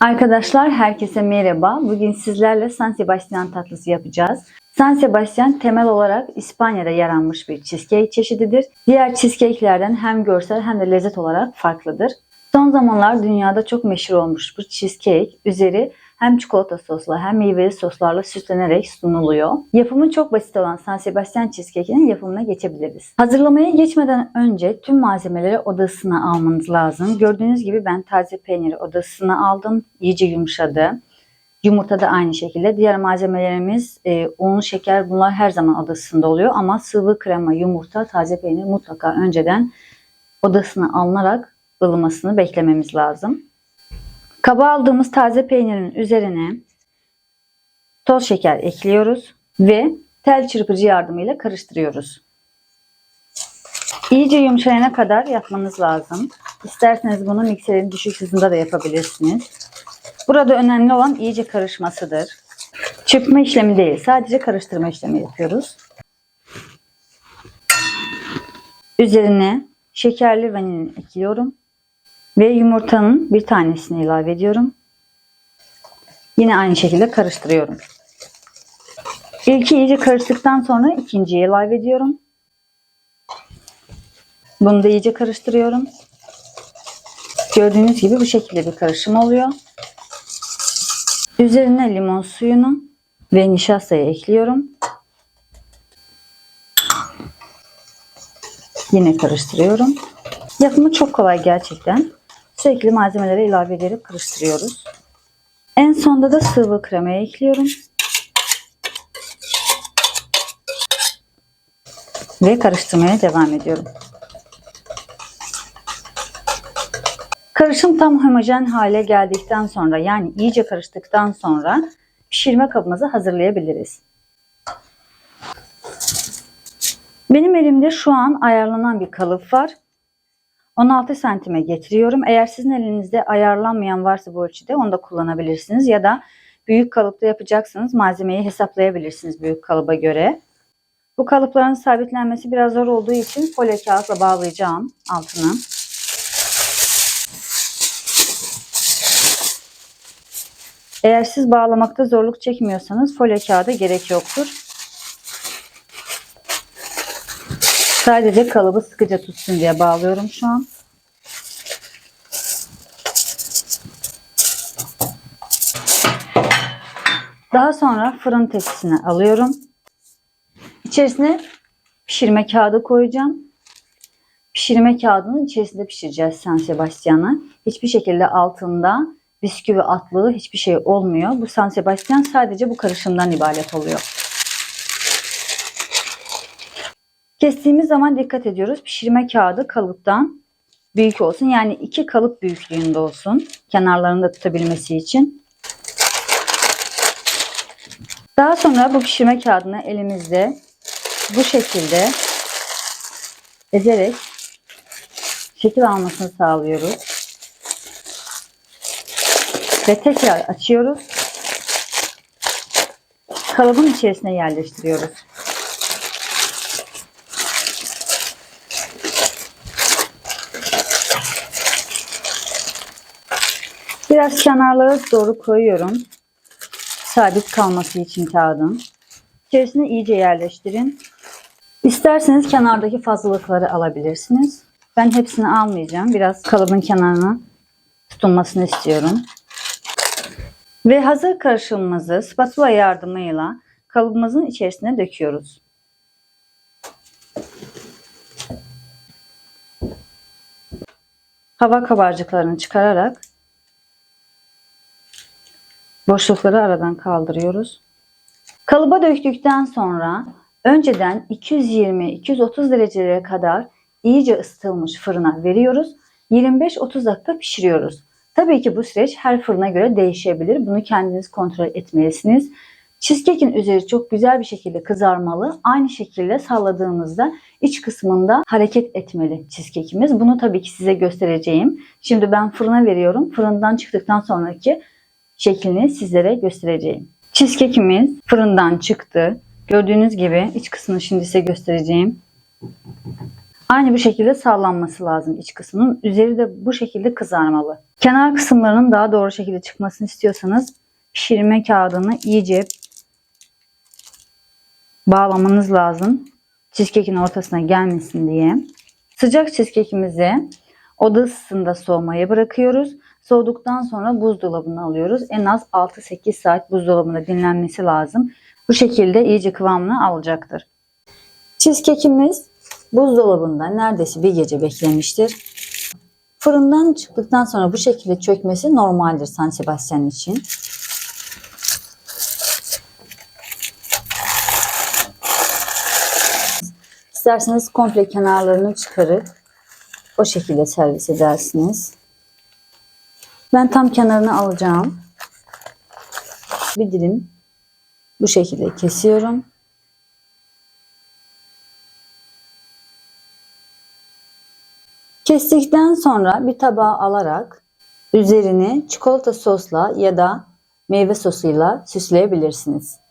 Arkadaşlar herkese merhaba. Bugün sizlerle San Sebastian tatlısı yapacağız. San Sebastian temel olarak İspanya'da yaranmış bir cheesecake çeşididir. Diğer cheesecake'lerden hem görsel hem de lezzet olarak farklıdır. Son zamanlar dünyada çok meşhur olmuş bu cheesecake üzeri hem çikolata sosla hem meyveli soslarla süslenerek sunuluyor. Yapımı çok basit olan San Sebastian cheesecake'inin yapımına geçebiliriz. Hazırlamaya geçmeden önce tüm malzemeleri odasına almanız lazım. Gördüğünüz gibi ben taze peyniri odasına aldım. İyice yumuşadı. Yumurta da aynı şekilde. Diğer malzemelerimiz e, un, şeker bunlar her zaman odasında oluyor. Ama sıvı krema, yumurta, taze peynir mutlaka önceden odasına alınarak ılımasını beklememiz lazım. Kaba aldığımız taze peynirin üzerine toz şeker ekliyoruz ve tel çırpıcı yardımıyla karıştırıyoruz. İyice yumuşayana kadar yapmanız lazım. İsterseniz bunu mikserin düşük hızında da yapabilirsiniz. Burada önemli olan iyice karışmasıdır. Çırpma işlemi değil, sadece karıştırma işlemi yapıyoruz. Üzerine şekerli vanilin ekliyorum. Ve yumurtanın bir tanesini ilave ediyorum. Yine aynı şekilde karıştırıyorum. İlki iyice karıştıktan sonra ikinciyi ilave ediyorum. Bunu da iyice karıştırıyorum. Gördüğünüz gibi bu şekilde bir karışım oluyor. Üzerine limon suyunu ve nişastayı ekliyorum. Yine karıştırıyorum. Yapımı çok kolay gerçekten. Sürekli malzemeleri ilave ederek karıştırıyoruz. En sonda da sıvı kremayı ekliyorum. Ve karıştırmaya devam ediyorum. Karışım tam homojen hale geldikten sonra yani iyice karıştıktan sonra pişirme kabımızı hazırlayabiliriz. Benim elimde şu an ayarlanan bir kalıp var. 16 santime getiriyorum. Eğer sizin elinizde ayarlanmayan varsa bu ölçüde onu da kullanabilirsiniz. Ya da büyük kalıpta yapacaksanız malzemeyi hesaplayabilirsiniz büyük kalıba göre. Bu kalıpların sabitlenmesi biraz zor olduğu için folyo kağıtla bağlayacağım altını. Eğer siz bağlamakta zorluk çekmiyorsanız folyo kağıda gerek yoktur. Sadece kalıbı sıkıca tutsun diye bağlıyorum şu an. Daha sonra fırın tepsisine alıyorum. İçerisine pişirme kağıdı koyacağım. Pişirme kağıdının içerisinde pişireceğiz San Sebastian'ı. Hiçbir şekilde altında bisküvi atlığı hiçbir şey olmuyor. Bu San Sebastian sadece bu karışımdan ibaret oluyor. Kestiğimiz zaman dikkat ediyoruz. Pişirme kağıdı kalıptan büyük olsun. Yani iki kalıp büyüklüğünde olsun. Kenarlarını da tutabilmesi için. Daha sonra bu pişirme kağıdını elimizde bu şekilde ezerek şekil almasını sağlıyoruz. Ve tekrar açıyoruz. Kalıbın içerisine yerleştiriyoruz. Biraz kenarlara doğru koyuyorum. Sabit kalması için kağıdın. İçerisine iyice yerleştirin. İsterseniz kenardaki fazlalıkları alabilirsiniz. Ben hepsini almayacağım. Biraz kalıbın kenarına tutunmasını istiyorum. Ve hazır karışımımızı spatula yardımıyla kalıbımızın içerisine döküyoruz. Hava kabarcıklarını çıkararak Boşlukları aradan kaldırıyoruz. Kalıba döktükten sonra önceden 220-230 derecelere kadar iyice ısıtılmış fırına veriyoruz. 25-30 dakika pişiriyoruz. Tabii ki bu süreç her fırına göre değişebilir. Bunu kendiniz kontrol etmelisiniz. Cheesecake'in üzeri çok güzel bir şekilde kızarmalı. Aynı şekilde salladığımızda iç kısmında hareket etmeli cheesecake'imiz. Bunu tabii ki size göstereceğim. Şimdi ben fırına veriyorum. Fırından çıktıktan sonraki şeklini sizlere göstereceğim. Cheesecake'imiz fırından çıktı. Gördüğünüz gibi iç kısmını şimdi size göstereceğim. Aynı bu şekilde sallanması lazım iç kısmının. Üzeri de bu şekilde kızarmalı. Kenar kısımlarının daha doğru şekilde çıkmasını istiyorsanız pişirme kağıdını iyice bağlamanız lazım. Cheesecake'in ortasına gelmesin diye. Sıcak cheesecake'imizi oda ısısında soğumaya bırakıyoruz. Soğuduktan sonra buzdolabına alıyoruz. En az 6-8 saat buzdolabında dinlenmesi lazım. Bu şekilde iyice kıvamını alacaktır. Cheesecake'imiz buzdolabında neredeyse bir gece beklemiştir. Fırından çıktıktan sonra bu şekilde çökmesi normaldir San Sebastian için. İsterseniz komple kenarlarını çıkarıp o şekilde servis edersiniz. Ben tam kenarını alacağım. Bir dilim bu şekilde kesiyorum. Kestikten sonra bir tabağa alarak üzerini çikolata sosla ya da meyve sosuyla süsleyebilirsiniz.